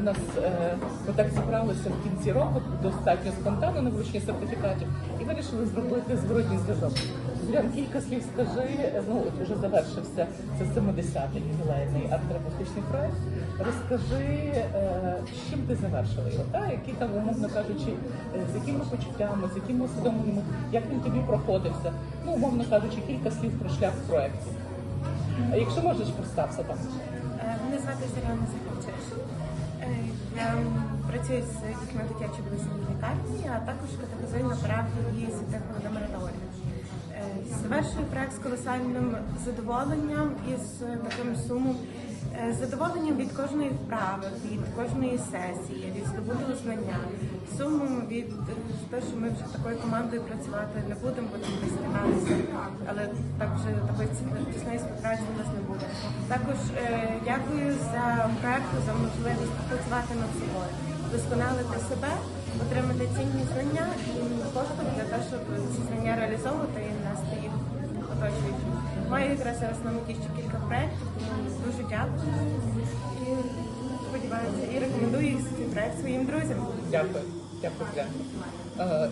У нас е, ми так зібралися в кінці року достатньо спонтанно на вручні сертифікатів і вирішили зробити зворотній зв'язок. Зорян, кілька слів скажи. Ну от вже завершився це 70-й ювілейний арт-терапевтичний проект. Розкажи, е, з чим ти завершила його? Та які там, умовно кажучи, е, з якими почуттями, з якими усвідомленнями, як він тобі проходився? Ну, умовно кажучи, кілька слів про шлях в проєкті. Якщо можеш, представся там. Мене звати Зоряна Захарчишин. Е, Я м, працюю з дітьми дитячій обласній лікарні, а також категоризую на терапії святих Володимира та Е, Завершую проект з колосальним задоволенням і з таким сумом. е, Задоволенням від кожної вправи, від кожної сесії, від здобутого знання, сумом від е, того, що ми вже такою командою працювати не будемо, будемо десь але так вже такої тісної співпраці у нас не буде. Також дякую за проект, за можливість працювати над собою, досконалити себе, отримати цінні знання і поштовх для того, щоб ці знання реалізовувати і нести їх оточуючим. Маю якраз зараз на меті ще кілька проєктів, тому дуже дякую і сподіваюся і рекомендую цей проєкт своїм друзям. Дякую. Дякую, дякую.